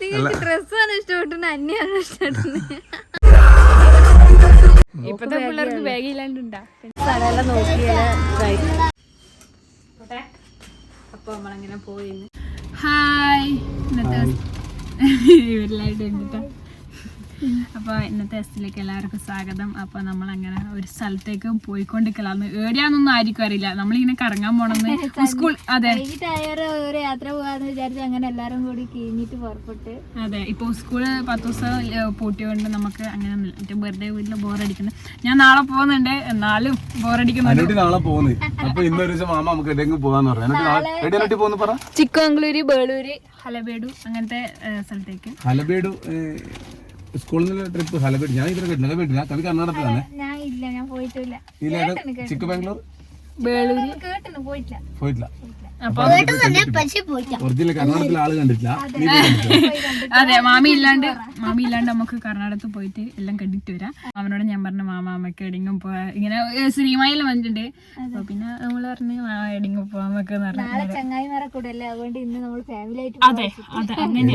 നിങ്ങൾക്ക് ഡ്രസ്സാണ് ഇഷ്ടപ്പെട്ടത് അന്നെയാണ് ഇഷ്ടപ്പെട്ടത് ഇപ്പത്തെ പിള്ളേർക്ക് ബാഗ് ഇല്ലാണ്ടുണ്ടാ. സ്ഥലമെല്ലാം നോക്കിയാൽ അപ്പൊ നമ്മളങ്ങനെ പോയിന്ന് ഹായ്. ഇന്നത്തെ ഇവരിലായിട്ട് ഉണ്ട് അപ്പോൾ ഇന്നത്തെ എസ്റ്റിലേക്ക് എല്ലാവർക്കും സ്വാഗതം. അപ്പോൾ നമ്മൾ അങ്ങനെ ഒരു സ്ഥലത്തേക്ക് പോയിക്കൊണ്ടിരിക്കലാന്ന്. ഏടിയാന്നൊന്നും ആയിരിക്കും അറിയില്ല. നമ്മളിങ്ങനെ കറങ്ങാൻ പോണെന്ന്. സ്കൂൾ അതെ. ഒരു യാത്ര പോകാന്ന് വിചാരിച്ച് അങ്ങനെ എല്ലാരും കൂടി കഴിഞ്ഞിട്ട് പുറപ്പെട്ട്. അതെ. ഇപ്പോൾ സ്കൂൾ പത്ത് ദിവസം പൂട്ടിയോണ്ട് നമുക്ക് അങ്ങനെ മറ്റേ വെറുതെ വീട്ടിൽ ബോറടിക്കുന്നു ഞാൻ നാളെ പോകുന്നുണ്ട്. എന്നാലും ബോറടിക്കുന്നുണ്ട്. നാളെ പോകുന്നു. അപ്പോൾ ഇന്നൊരു ദിവസം മാമ നമുക്ക് എവിടെയെങ്കിലും പോകാന്ന് പറഞ്ഞു ചിക്കമംഗ്ലൂര് ബേളൂര് ഹലബേഡു അങ്ങനത്തെ സ്ഥലത്തേക്ക്. ഹലബേഡു സ്കൂളിൽ നിന്നുള്ള ട്രിപ്പ് ഹലബേഡ് ഞാൻ ഇതുവരെ കേട്ടില്ല കേട്ടില്ല കവി കർണാടകത്തിലാണ് ഞാൻ ഇല്ല ഞാൻ പോയിട്ടില്ല. ഇല്ല ചിക്ക് ബാംഗ്ലൂർ? ബേളൂര് കേട്ടിന് പോയിട്ടില്ല. പോയിട്ടില്ല. ഒറിജിനൽ കർണാടകത്തിൽ ആൾ കണ്ടിട്ടില്ല? അതെ. മാമി ഇല്ലാണ്ട് മാമി ഇല്ലാണ്ട് നമുക്ക് കർണാടകത്ത് പോയിട്ട് എല്ലാം കണ്ടിട്ട് വരാം. അവനോട് ഞാൻ പറഞ്ഞു മാമ അമ്മയ്ക്ക് എടിങ്ങും പോവാ ഇങ്ങനെ ശ്രീമായിൽ വന്നിട്ടുണ്ട്. അപ്പൊ പിന്നെ നമ്മൾ പറഞ്ഞു മാമ എടിങ്ങും പോവാൻ നമുക്ക് പറഞ്ഞു നാളെ ചങ്ങായിമാരെ കൂടെ അതുകൊണ്ട് ഇന്ന് നമ്മൾ ഫാമിലി ആയിട്ട് അതെ അതെ അങ്ങനെ.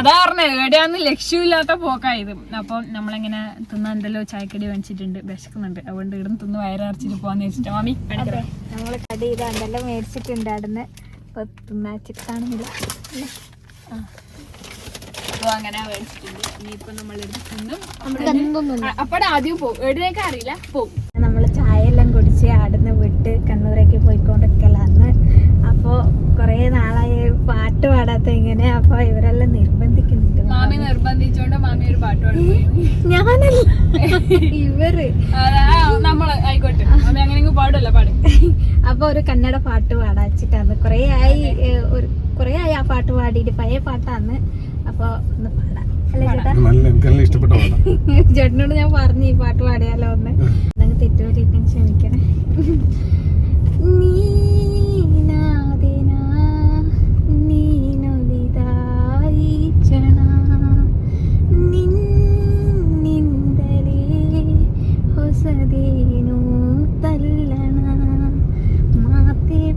അതാ പറഞ്ഞത് എവിടെയാന്ന് ലക്ഷ്യമില്ലാത്ത പോക്കായത്. അപ്പം നമ്മളിങ്ങനെ തിന്നാൻ എന്തെല്ലോ ചായക്കടി വാങ്ങിച്ചിട്ടുണ്ട് വിശക്കുന്നുണ്ട്. അതുകൊണ്ട് ഇവിടുന്ന് തിന്ന് വയറിറച്ചിട്ട് പോവാന്ന് വെച്ചിട്ട് മാമി നമ്മൾ കടി ഇത് അതെല്ലാം മേടിച്ചിട്ടുണ്ട് അവിടുന്ന്. ഇപ്പൊ തിന്നാച്ചിട്ട് കാണുന്നില്ല ആ അപ്പൊ അങ്ങനെ മേടിച്ചിട്ടുണ്ട്. ഇനിയിപ്പൊ നമ്മളെടുത്ത് തിന്നും. അപ്പടെ ആദ്യം പോകും എവിടേക്ക് അറിയില്ല? പോകും നമ്മൾ ചായ എല്ലാം കുടിച്ച് അവിടുന്ന് വിട്ട് കണ്ണൂരേക്ക് പോയിക്കൊണ്ടിരിക്കലാന്ന് അപ്പോൾ കുറേ നാളായി പാട്ട് പാടാത്ത ഇങ്ങനെ. അപ്പോൾ ഇവരെല്ലാം നിർബന്ധിക്കുന്നുണ്ട്. മാമി നിർബന്ധിച്ചോണ്ട് മാമി ഒരു പാട്ട് പാടും ഞാനല്ല. ഇവർ നമ്മൾ ആയിക്കോട്ടെ മാമി അങ്ങനെ പാടുമല്ലോ പാട് അപ്പൊ ഒരു കന്നഡ പാട്ട് പാടാച്ചിട്ടാണ് കൊറേ ആയി ഒരു കൊറേ ആയി ആ പാട്ട് പാടിയിട്ട് പഴയ പാട്ടാന്ന് അപ്പൊ ഒന്ന് പാടാം. അല്ലേ ചേട്ടാ? എനിക്ക് ഇഷ്ടപ്പെട്ട പാടാ. ചേട്ടനോട് ഞാൻ പറഞ്ഞു ഈ പാട്ട് പാടിയാലോ ഒന്ന് തെറ്റുപറ്റി ക്ഷമിക്കണേ. നീനാദിന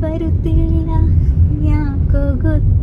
വരുത്തില്ല. ഞാൻ കൊകുത്തി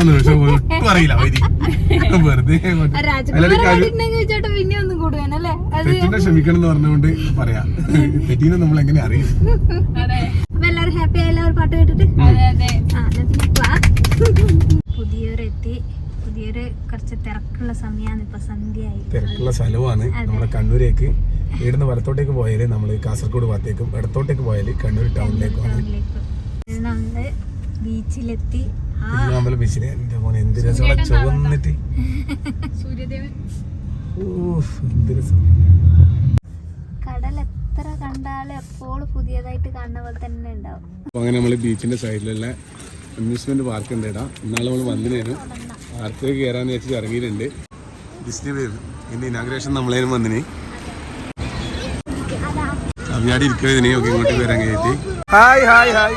പക്ഷെ ഒട്ടും അറിയില്ല. വൈദി വെറുതെ തെറ്റിനെ ക്ഷമിക്കണം എന്ന് പറഞ്ഞുകൊണ്ട് പറയാ. തെറ്റിനെ നമ്മൾ എങ്ങനെ അറിയും? എല്ലാവരും ഹാപ്പി ആയല്ലോ ഒരു പാട്ട് കേട്ടിട്ട്. പുതിയൊരു കുറച്ച് തിരക്കുള്ള സമയമാണ് ഇപ്പൊ സന്ധ്യയായി. തിരക്കുള്ള സ്ഥലമാണ് നമ്മളെ കണ്ണൂരേക്ക്. ഇവിടുന്ന് വലത്തോട്ടേക്ക് പോയാൽ നമ്മൾ കാസർഗോഡ് ഭാഗത്തേക്കും ഇടത്തോട്ടേക്ക് പോയാൽ കണ്ണൂർ ടൗണിലേക്കും. നമ്മൾ ബീച്ചിലെത്തി ആ കുഞ്ഞാമ്പലം ബീച്ചിൽ എന്റെ മോനെ എന്ത് രസമുള്ള ചുവന്നിട്ട്. എന്ത് രസം. കടൽ എത്ര കണ്ടാലും എപ്പോഴും പുതിയതായിട്ട് കാണുന്ന പോലെ തന്നെ ഉണ്ടാവും. അങ്ങനെ നമ്മൾ ബീച്ചിന്റെ സൈഡിലുള്ള അമ്യൂസ്മെന്റ് പാർക്ക് ഉണ്ട് ഇടാ ഇന്നാളെ നമ്മൾ വന്നിനേനും പാർക്കിലേക്ക് കയറാന്ന് വെച്ചിട്ട് ഇറങ്ങിയിട്ടുണ്ട്. ഡിസ്നി പേര് ഇന്ന് ഇനാഗ്രേഷൻ നമ്മളേനും വന്നിന്. അവിയാടി ഇരിക്കുന്നതിനെ ഒക്കെ ഇങ്ങോട്ട് വരാൻ കയറ്റി ഹായ് ഹായ് ഹായ്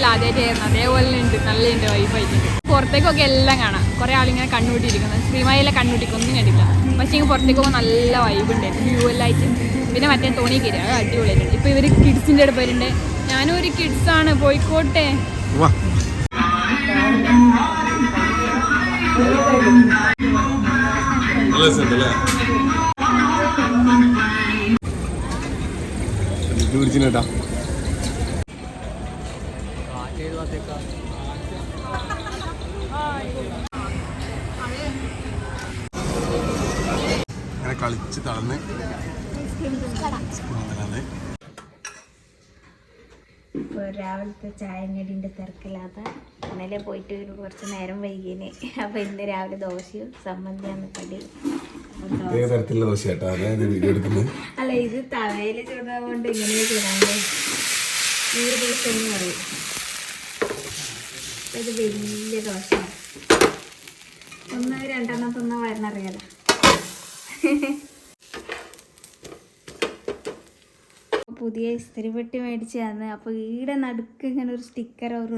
വീട്ടിൽ ആദ്യമായിട്ട് ആയിരുന്നു അതേപോലെ ഉണ്ട് നല്ല ഉണ്ട് വൈഫായിട്ട് പുറത്തേക്കൊക്കെ എല്ലാം കാണാം. കുറെ ആളിങ്ങനെ കണ്ണൂട്ടിയിരിക്കുന്നത് ശ്രീമായിലെ കണ്ണൂട്ടിക്കൊന്നും കണ്ടില്ല പക്ഷേ ഇങ്ങനെ പുറത്തേക്ക് പോകുമ്പോൾ നല്ല വൈബ് ഉണ്ട്. വ്യൂ എല്ലാം ആയിട്ട്. പിന്നെ മറ്റേ തോണി കയറി അത് അടിപൊളിയായിട്ടുണ്ട്. ഇപ്പൊ ഇവർ കിഡ്സിന്റെ അടുത്ത് വരുന്നുണ്ട് ഞാനും ഒരു കിഡ്സ് ആണ്. പോയിക്കോട്ടെ. ൂടിച്ചിട്ടാ അങ്ങനെ കളിച്ച് തളർന്ന്. രാവിലത്തെ ചായം കടിന്റെ തിരക്കില്ലാത്ത ഇന്നലെ പോയിട്ട് ഒരു കുറച്ച് നേരം വൈകിന്. അപ്പോൾ ഇന്ന് രാവിലെ ദോശയും സമ്മന്തിയാണ് കടി. തരത്തിലുള്ള ദോശ അല്ല ഇത് തവയിൽ ചൂടാകൊണ്ട് ഇങ്ങനെ ചൂടാണ്ട് ഒരു ദിവസം എന്ന് പറയും. ഇത് വലിയ ദോശയാണ്. ഒന്ന് രണ്ടെണ്ണം തിന്നാ വരണറിയാലോ പുതിയ ഇസ്തിരി പെട്ടി മേടിച്ച് തന്ന് അപ്പൊ ഈടെ നടുക്ക് ഇങ്ങനെ ഒരു സ്റ്റിക്കർ അവർ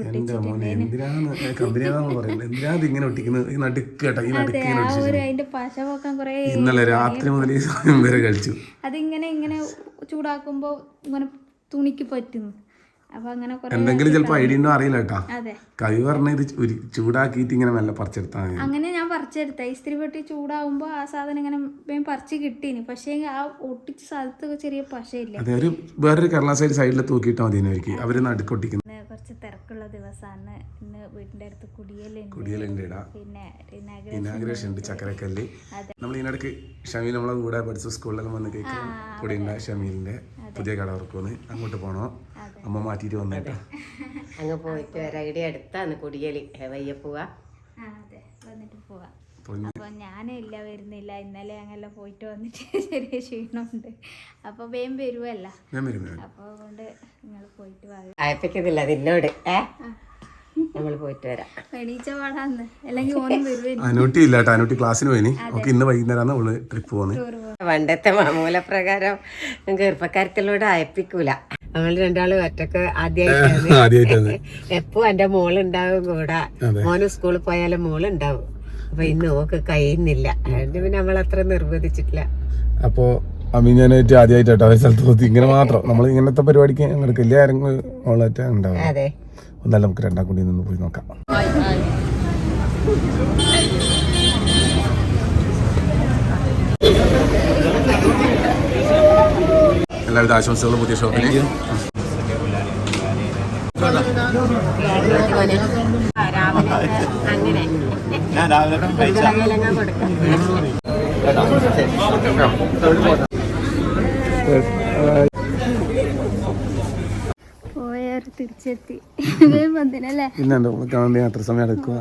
അതിന്റെ പശ പോക്കാൻ കുറേ ഇന്നലെ രാത്രി മുതൽ അതിങ്ങനെ ഇങ്ങനെ ചൂടാക്കുമ്പോ ഇങ്ങനെ തുണിക്ക് പറ്റുന്നു. അപ്പൊ അങ്ങനെ എന്തെങ്കിലും ചിലപ്പോൾ ഐഡിയ ഉണ്ടോ അറിയില്ല കേട്ടോ. കവി പറഞ്ഞ ഇത് ഒരു ചൂടാക്കിയിട്ട് ഇങ്ങനെ മെല്ലെ പറിച്ചെടുത്താൽ മതി. അങ്ങനെ ഞാൻ പറിച്ചെടുത്ത. ഇസ്ത്രി പെട്ടി ചൂടാവുമ്പോൾ ആ സാധനം ഇങ്ങനെ പറിച്ച് കിട്ടീന്. പക്ഷേ ആ ഒട്ടിച്ച സ്ഥലത്ത് ചെറിയ പശയില്ല? അതെ ഒരു വേറൊരു കേരള സൈഡ് സൈഡിൽ തൂക്കിയിട്ടാ മതി അവർക്ക് അവർ നടുക്കൊട്ടിക്കുന്നത് കുറച്ച് തിരക്കുള്ള ദിവസമാണ് ഇന്ന് വീടിന്റെ അടുത്ത് കുടിയലുണ്ട്. കുടിയലുണ്ട് ഇടാ. പിന്നെ ഇനാഗ്രേ ഇനാഗ്രേഷൻ ഉണ്ട് ചക്കരക്കല്ല്. നമ്മൾ ഇതിനിടയ്ക്ക് ഷമീൽ നമ്മളെ കൂടെ പഠിച്ച സ്കൂളിലെല്ലാം വന്ന് കേൾക്കാം കുടിയുണ്ട് ഷമീലിന്റെ പുതിയ കട തുറക്കുമെന്ന് അങ്ങോട്ട് പോണോ? അമ്മ മാറ്റിയിട്ട് വന്നേട്ടാ അങ്ങ് പോയിട്ട് വരാം ഇവിടെ അടുത്താണ് കുടിയലി. വയ്യ പോവാ? അപ്പൊ വന്നിട്ട് പോവാം. അപ്പോൾ ഞാനില്ല വരുന്നില്ല. ഇന്നലെ അങ്ങനെ പോയിട്ട് വന്നിട്ട് ചെറിയ ക്ഷീണമുണ്ട്. അപ്പൊ വേം വരുവല്ല. അപ്പൊ അതുകൊണ്ട് നിങ്ങൾ പോയിട്ട് അയപ്പിക്കുന്നില്ല നിന്നോട്. നമ്മൾ പോയിട്ട് വരാം. എണീച്ച പാടാന്ന്. അല്ലെങ്കിൽ ഓനും വരുവേ. അനൂട്ടി ഇല്ല കേട്ടോ അനൂട്ടി ക്ലാസ്സിന് പോയിനി. ഓക്കെ ഇന്ന് വൈകുന്നേരമാണ് അവൾ ട്രിപ്പ് പോകുന്നത് പണ്ടത്തെ മാമൂല പ്രകാരം ഗർഭക്കാരത്തിലൂടെ അയപ്പിക്കൂല നമ്മൾ രണ്ടാളും ഒറ്റയ്ക്ക് ആദ്യമായിട്ടാണ് എപ്പോ എന്റെ മോളുണ്ടാവും കൂടെ. മോന് സ്കൂളിൽ പോയാലും മോളുണ്ടാവും. അപ്പൊ ഇന്ന് ഓക്ക് കഴിയുന്നില്ല. അതുകൊണ്ട് പിന്നെ നമ്മൾ അത്ര നിർബന്ധിച്ചിട്ടില്ല. അപ്പോൾ അമീനാനായിട്ട് ആദ്യമായിട്ടോ ഒരു സ്ഥലത്ത് പോയി ഇങ്ങനെ മാത്രം. നമ്മൾ ഇങ്ങനത്തെ പരിപാടിക്ക് അങ്ങനെ വലിയ ഉണ്ടാവും. അതെ. ഒന്നല്ല നമുക്ക് രണ്ടാം കൂടി നിന്ന് പോയി നോക്കാം. എല്ലാവിധ ആശംസകളും പുതിയ ഷോപ്പിന് ഞാൻ രാവിലെ തിരിച്ചെത്തി. എത്ര സമയം എടുക്കുക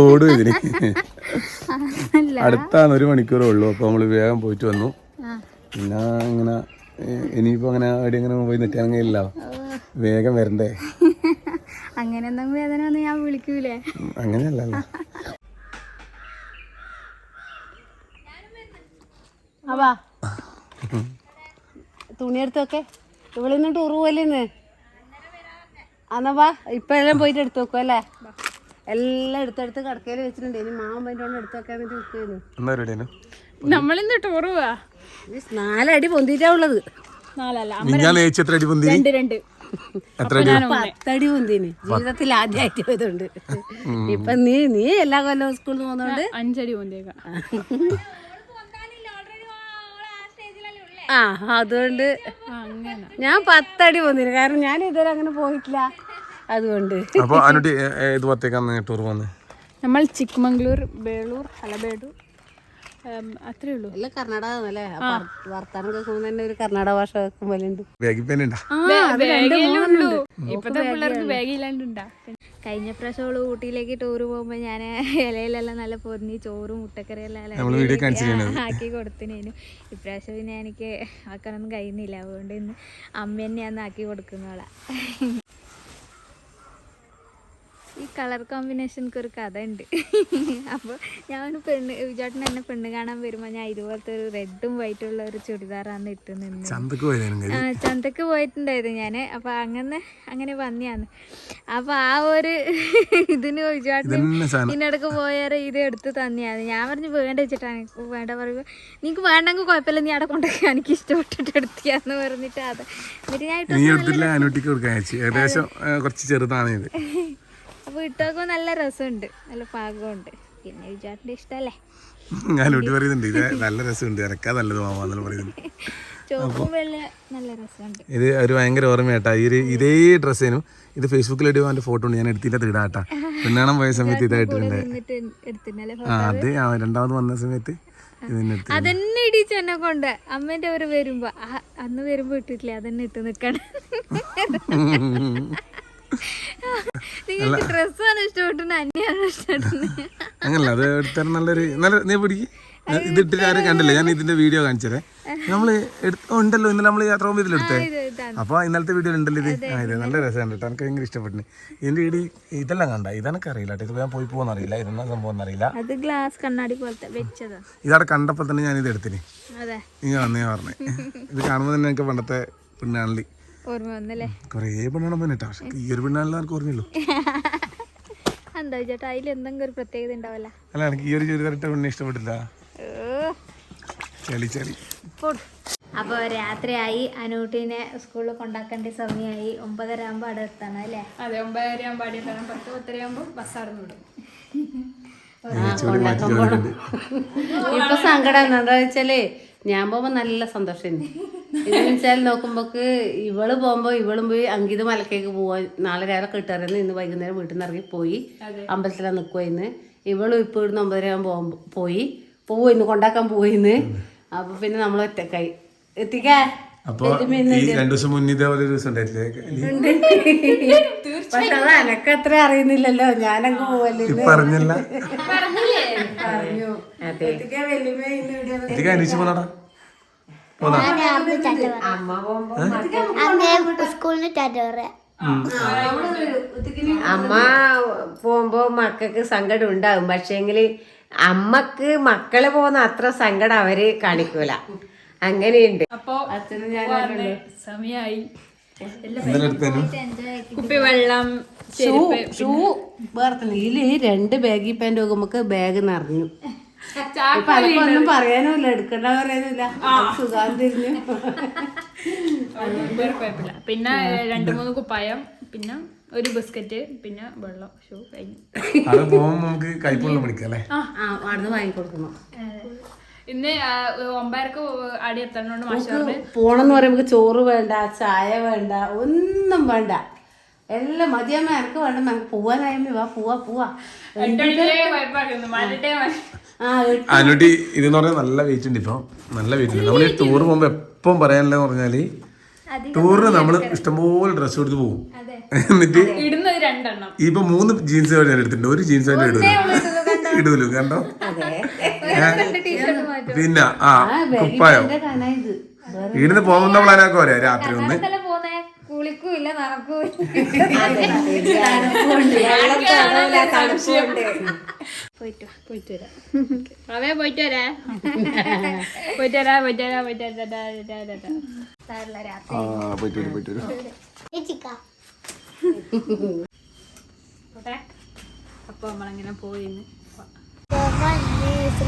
ഓടും ഇതിന്. അടുത്താണ് ഒരു മണിക്കൂറേ ഉള്ളൂ അപ്പൊ നമ്മൾ വേഗം പോയിട്ട് വന്നു. പിന്നെ ഇങ്ങനെ ഏഹ്, ഇനിയിപ്പോ അങ്ങനെ അവിടെ അങ്ങനെ പോയി നിൽക്കാൻ കഴിയില്ല വേഗം വരണ്ടേ? അങ്ങനെ എന്തെങ്കിലും വേദന വന്ന് ഞാൻ വിളിക്കൂലേ അങ്ങനെയല്ല അവാ തുണിയെടുത്തൊക്കെ ഇവിടെ നിന്ന് ടൂർ പോലെന്ന് എന്നാ വാ ഇപ്പൊ എല്ലാം പോയിട്ട് എടുത്തു വെക്കും അല്ലേ? എല്ലാം എടുത്തെടുത്ത് കടക്കയിൽ വെച്ചിട്ടുണ്ട്. ഇനി കൊണ്ട് എടുത്തു വെക്കാൻ വേണ്ടി നിൽക്കുന്നു നമ്മളിന്ന് ടൂർ പോവാ. നാലടി പൊന്തിട്ടാ ഉള്ളത്. നാലല്ല ഞാൻ ഏച്ചി എത്ര അടി പൊന്തി? രണ്ട് രണ്ട്. എത്ര അടി പത്തടി പൊന്തിന്. ജീവിതത്തിൽ ആദ്യമായിട്ട് പോയതുണ്ട് ഇപ്പൊ നീ നീ എല്ലാ കൊല്ലവും സ്കൂളിൽ പോകുന്നോണ്ട്? അഞ്ചടി പോന്തേക്കാം ആ അതുകൊണ്ട് അങ്ങനെ ഞാൻ പത്തടി പോന്നിന് കാരണം ഞാൻ ഇതുവരെ അങ്ങനെ പോയിട്ടില്ല. അതുകൊണ്ട്. അപ്പോൾ ടൂർ നമ്മൾ ചിക്മംഗ്ലൂർ ബേളൂർ ഹലബേഡു ഉം, അത്രേ ഉള്ളൂ. എല്ലാം കർണാടക അല്ലേ വർത്താനം കേൾക്കുമ്പോൾ തന്നെ ഒരു കർണാടക ഭാഷ കേൾക്കും പോലെ ഉണ്ട്. ബാഗിൽ പേന ഉണ്ടാ ഉള്ളൂ ഇപ്പത്തെ പിള്ളേർക്ക് ബാഗില്ലാണ്ടുണ്ടാ കഴിഞ്ഞ പ്രാവശ്യം അവൾ ഊട്ടിയിലേക്ക് ടൂർ പോകുമ്പോ ഞാൻ ഇലയിലെല്ലാം നല്ല പൊന്നി ചോറും മുട്ടക്കറിയെല്ലാം ആക്കി കൊടുത്തിനു ഇപ്രാവശ്യം പിന്നെ എനിക്ക് ആക്കാനൊന്നും കഴിയുന്നില്ല. അതുകൊണ്ട് ഇന്ന് അമ്മ തന്നെയാന്ന് ആക്കി കൊടുക്കുന്നോളാ കളർ കോമ്പിനേഷൻക്ക് ഒരു കഥ ഉണ്ട് അപ്പോൾ ഞാൻ പെണ്ണ് ചേട്ടൻ എന്നെ പെണ്ണ് കാണാൻ വരുമ്പോൾ ഞാൻ ഇതുപോലത്തെ ഒരു റെഡും വൈറ്റും ഉള്ള ഒരു ചുരിദാറാണ് ഇട്ട് നിന്ന് ആ ചന്തക്ക് പോയിട്ടുണ്ടായിരുന്നു ഞാൻ അപ്പോൾ അങ്ങനെ അങ്ങനെ വന്നിയാന്ന് അപ്പോൾ ആ ഒരു ഇതിന് ചേട്ടൻ ഇതിനിടക്ക് പോയാറ് ഇത് എടുത്ത് തന്നെയാണ്. ഞാൻ പറഞ്ഞു വേണ്ട വെച്ചിട്ടാണ് വേണ്ട പറയുമ്പോൾ നിനക്ക് വേണ്ടെങ്കിൽ കുഴപ്പമില്ല നീ അവിടെ കൊണ്ടൊക്കെ എനിക്ക് ഇഷ്ടപ്പെട്ടിട്ട് എടുത്തിയാന്ന് പറഞ്ഞിട്ട് അത്. എന്നിട്ട് ഞാൻ ഏകദേശം കുറച്ച് ചെറുതാണ് ഇത്. ഇട്ടൊക്കെ നല്ല രസമുണ്ട്. നല്ല പാകമുണ്ട്. പിന്നെ വിചാരിന്റെ ഇഷ്ടല്ലേ? ഞാൻ ഇവിടെ പറയുന്നുണ്ട് ഇത് നല്ല രസമുണ്ട് എനക്കാ നല്ലത് മാമാന്നെല്ലാം പറയുന്നുണ്ട്. ഇത് ഒരു ഭയങ്കര ഓർമ്മയാട്ടാ ഈ ഒരു ഇതേ ഡ്രസ്സേനും ഇത് ഫേസ്ബുക്കിൽ ഇടുമ്പോൾ എന്റെ ഫോട്ടോ ഉണ്ട് ഞാൻ എടുത്തിട്ട് ഇടാട്ടാ പെണ്ണാണം പോയ സമയത്ത് ഇതായിട്ടുണ്ട്. ആ അത് രണ്ടാമത് വന്ന സമയത്ത് അതന്നെ ഇടിച്ചു എന്നെ കൊണ്ട്. അമ്മേന്റെ അവർ വരുമ്പോ അന്ന് വരുമ്പോ ഇട്ടിട്ടില്ല അതന്നെ ഇട്ട് നിക്കണം? നിങ്ങൾക്ക് ഡ്രസ്സാണ് ഇഷ്ടപ്പെട്ടത് അന്നെയാണ് ഇഷ്ടപ്പെട്ടത് അങ്ങനല്ല അത് എടുത്താൽ നല്ലൊരു നല്ല നീ പിടിക്ക് ഇത് ഇട്ടിട്ട് ആരും കണ്ടില്ല. ഞാൻ ഇതിന്റെ വീഡിയോ കാണിച്ചേ നമ്മൾ ഉണ്ടല്ലോ. ഇന്നലെ നമ്മൾ യാത്ര പോകുമ്പോൾ ഇതിലെടുത്തേ. അപ്പൊ ഇന്നലത്തെ വീഡിയോ ഉണ്ടല്ലോ ഇത്? ആ ഇത് നല്ല രസമാണ് കേട്ടോ. എനിക്ക് ഭയങ്കര ഇഷ്ടപ്പെട്ടു. ഇതിന്റെ ഇടി ഇതെല്ലാം കണ്ട? ഇതെനക്ക് അറിയില്ല ഇത് ഞാൻ പോയി പോകുന്ന അറിയില്ല. ഇതെന്നാ സംഭവം അറിയില്ല അത് ഗ്ലാസ് കണ്ണാടി പോലത്തെ വെച്ചതാ. ഇതവിടെ കണ്ടപ്പോ തന്നെ ഞാൻ ഇത് എടുത്തിന്. ഇങ്ങനെ വന്നേ പറഞ്ഞേ. ഇത് കാണുമ്പോൾ തന്നെ എനിക്ക് പണ്ടത്തെ പെണ്ണാണലി ഓർമ്മ വന്നല്ലേ? കുറേ പെണ്ണാണ് പന്നിട്ടാ പക്ഷെ ഈ ഒരു പെണ്ണാണെല്ലാം എനിക്ക് ഓർമ്മയുള്ളൂ. എന്താ ചേട്ടാ അതിൽ എന്തെങ്കിലും ഒരു പ്രത്യേകത ഉണ്ടാവല്ല അല്ല എനിക്ക് ഈ ഒരു ചുരിദാറിട്ട പെണ്ണെ ഇഷ്ടപ്പെട്ടില്ല. ചളി ചളി. അപ്പോൾ രാത്രിയായി. അനൂട്ടിനെ സ്കൂളിൽ കൊണ്ടാക്കേണ്ട സമയമായി. ഒമ്പതര ആകുമ്പോൾ അവിടെ എത്തണം അല്ലേ? അതെ ഒമ്പതര ആകുമ്പോൾ എത്തണം. പത്ത് പത്തര ആകുമ്പോൾ ബസ് അവിടെ വിടും. ഇപ്പൊ സങ്കടം എന്താ വെച്ചാൽ ഞാൻ പോകുമ്പോ നല്ല സന്തോഷം ഇതെന്ന് വെച്ചാൽ നോക്കുമ്പോക്ക് ഇവൾ പോകുമ്പോ ഇവളും പോയി അങ്കിത് മലക്കേക്ക് പോവാ നാളെ രാവിലെ കിട്ടാറുന്ന് ഇന്ന് വൈകുന്നേരം വീട്ടിൽ നിന്ന് ഇറങ്ങി പോയി അമ്പലത്തിലാണ് നിൽക്കുക ഇന്ന്. ഇവളും ഇപ്പൊ ഇവിടുന്ന് ഒമ്പതര ആകുമ്പോൾ പോയി. പോയിന്ന് കൊണ്ടാക്കാൻ പോയിന്ന് അപ്പൊ പിന്നെ നമ്മൾ ഒറ്റക്കായി. എത്തിക്കാ? അപ്പൊ ഈ രണ്ടു ദിവസം മുന്നേ ഇതേപോലെ ഒരു ദിവസം പക്ഷെ അത് എനക്ക് അത്ര അറിയുന്നില്ലല്ലോ. ഞാനങ്ങ് പോവല്ലേ പറഞ്ഞല്ല. പറഞ്ഞു. അതെ വെല്ലുമേ ഇന്ന് പോന്നാ സ്കൂളിന് ടാറ്റ പറയാം അമ്മ പോകുമ്പോ മക്കൾക്ക് സങ്കടം ഉണ്ടാവും പക്ഷേങ്കിൽ അമ്മയ്ക്ക് മക്കൾ പോകുന്ന അത്ര സങ്കടം അവർ കാണിക്കൂല. അങ്ങനെയുണ്ട്. അപ്പോ സമയായി. കുപ്പി വെള്ളം ഷൂ ഷൂ വേർത്തില്ല ഇതിൽ രണ്ട് ബാഗി പാന്റ് നോക്കുമ്പോ ബാഗ് നിറഞ്ഞു. ഒന്നും പറയാനുമില്ല എടുക്കണ്ട പറയാനില്ല സുഖം തിരിഞ്ഞു. പിന്നെ രണ്ടു മൂന്ന് കുപ്പായം പിന്നെ ഒരു ബിസ്ക്കറ്റ് പിന്നെ വെള്ളം. ഷൂ കഴിഞ്ഞു. അത് പോകുമ്പോ നമുക്ക് കൈപ്പുള്ള പിടിക്കാം അല്ലേ? ആ. അവിടുന്ന് വാങ്ങിക്കൊടുക്കണം. ഇന്ന് ഒമ്പതരക്ക് അടി എത്തണോണ്ട് മാഷ് പറഞ്ഞു. പോണെന്ന് പറയുമ്പോ ചോറ് വേണ്ട ചായ വേണ്ട ഒന്നും വേണ്ട. എല്ലാം മതിയമ്മ എനക്ക് വേണ്ട നമുക്ക് പോവാനായമ്മ വാ പോവാ പോവാ. എട്ടണിക്കേ കുഴപ്പമാക്കുന്നു അനുട്ടി ഇതെന്ന് പറഞ്ഞാൽ നല്ല വെയിറ്റ് ഉണ്ട് ഇപ്പൊ. നല്ല വെയിറ്റ് ഉണ്ട്. നമ്മൾ ഈ ടൂർ പോകുമ്പോ എപ്പം പറയാനുള്ളതെന്ന് പറഞ്ഞാൽ ടൂറിന് നമ്മൾ ഇഷ്ടംപോലെ ഡ്രസ്സ് എടുത്ത് പോകും. എന്നിട്ട് ഇടുന്നത് രണ്ടെണ്ണം. ഇപ്പൊ മൂന്ന് ജീൻസ് ഞാൻ എടുത്തിട്ടുണ്ട്. ഒരു ജീൻസ് തന്നെ ഇടൂല ഇടൂലു കണ്ടോ? പിന്നെ ആ കുപ്പായോ. ഇവിടുന്ന് പോകുന്ന പ്ലാനൊക്കെ പറയാ രാത്രി ഒന്ന് കുളിക്കൂല്ല പോന്നെ കുളിക്കും ഇല്ല നടക്കും പോയിട്ട് വാ. പോയിട്ട് വരാം. അവേ പോയിട്ട് വരാ. പോയിട്ട് വരാ പോയിട്ട് വരാ പോയിട്ട് വരാ. ടാ, ടാ, ടാ, ടാ. സാറില്ല രാത്രി. ആ പോയിട്ട് വരും പോയിട്ട് വരും. അപ്പൊ നമ്മളങ്ങനെ പോയിന്ന്.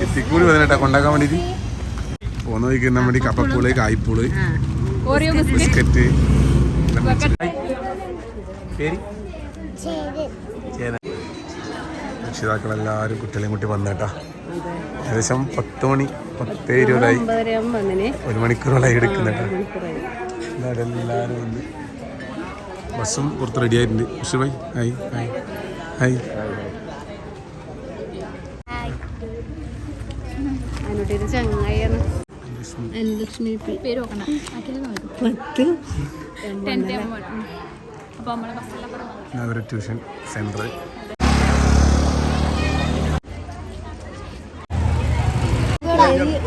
എത്തിക്കൂടി വന്നിട്ടാ കൊണ്ടാക്കാൻ വേണ്ടിട്ട്? പോന്ന വഴിക്ക് വേണ്ടി കപ്പപ്പൂൾ കായ്പൂൾ ഓറിയോ ബിസ്ക്കറ്റ്. പേര്? ചേതൻ. രക്ഷിതാക്കളെല്ലാവരും കുട്ടികളെയും കൂട്ടി വന്നേട്ടാ. ഏകദേശം പത്ത് മണി പത്ത് ഇരുപതായി. ഒരു മണിക്കൂറോളായി എടുക്കുന്നുണ്ട് എല്ലാവരും വന്ന്. ബസ്സും പുറത്ത് റെഡി ആയിട്ടുണ്ട്. Wushu bye hi hi hi tuition ചങ്ങായിയാണ് Lakshmi പേര് നോക്കണ്ട ബാക്കിയെല്ലാം നോക്കും പത്ത് ടെൻത്ത് അപ്പൊ നമ്മളെ ബസ്സെല്ലാം പറഞ്ഞു അവരുടെ ട്യൂഷൻ സെന്റർ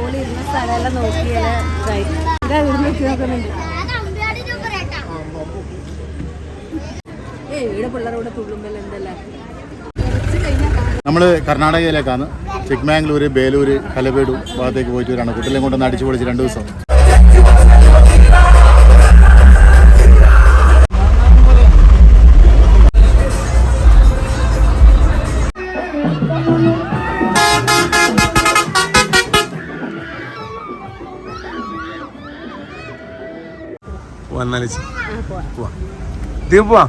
ഓളിരുന്ന സ്ഥലമെല്ലാം നോക്കിയാൽ ഇതായി ഇതാ നമ്മൾ കർണാടകയിലേക്കാണ്. ചിക്മാംഗ്ലൂര് ബേലൂര് കലവേടു ഭാഗത്തേക്ക് പോയിട്ട് വരാണ്. കുട്ടികളെയും കൊണ്ടൊന്ന് അടിച്ചു പൊളിച്ച് രണ്ട് ദിവസം. വന്നാലേ പോവാ. പോവാ.